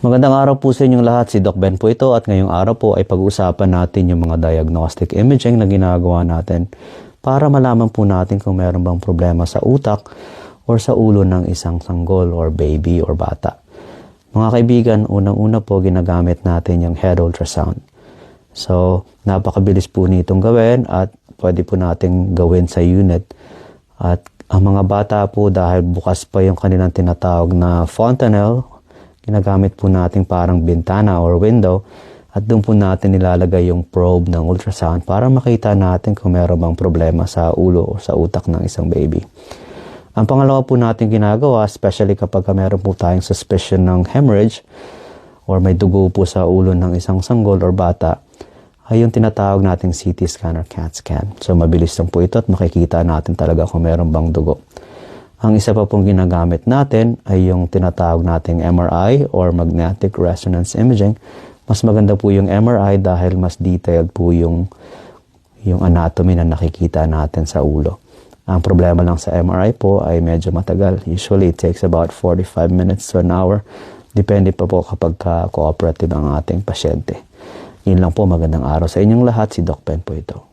Magandang araw po sa inyong lahat. Si Doc Ben po ito at ngayong araw po ay pag-uusapan natin yung mga diagnostic imaging na ginagawa natin para malaman po natin kung meron bang problema sa utak or sa ulo ng isang sanggol or baby or bata. Mga kaibigan, unang-una po ginagamit natin yung head ultrasound. So, napakabilis po nitong gawin at pwede po nating gawin sa unit. At ang mga bata po dahil bukas pa yung kanilang tinatawag na fontanelle, ginagamit po natin parang bintana or window at doon po natin nilalagay yung probe ng ultrasound para makita natin kung meron bang problema sa ulo o sa utak ng isang baby. Ang pangalawa po natin ginagawa, especially kapag meron po tayong suspicion ng hemorrhage or may dugo po sa ulo ng isang sanggol or bata, ay yung tinatawag nating CT scan or CAT scan. So mabilis lang po ito at makikita natin talaga kung meron bang dugo. Ang isa pa pong ginagamit natin ay yung tinatawag nating MRI or Magnetic Resonance Imaging. Mas maganda po yung MRI dahil mas detailed po yung, yung anatomy na nakikita natin sa ulo. Ang problema lang sa MRI po ay medyo matagal. Usually it takes about 45 minutes to an hour. Depende pa po kapag ka cooperative ang ating pasyente. Yun lang po, magandang araw sa inyong lahat. Si Doc Pen po ito.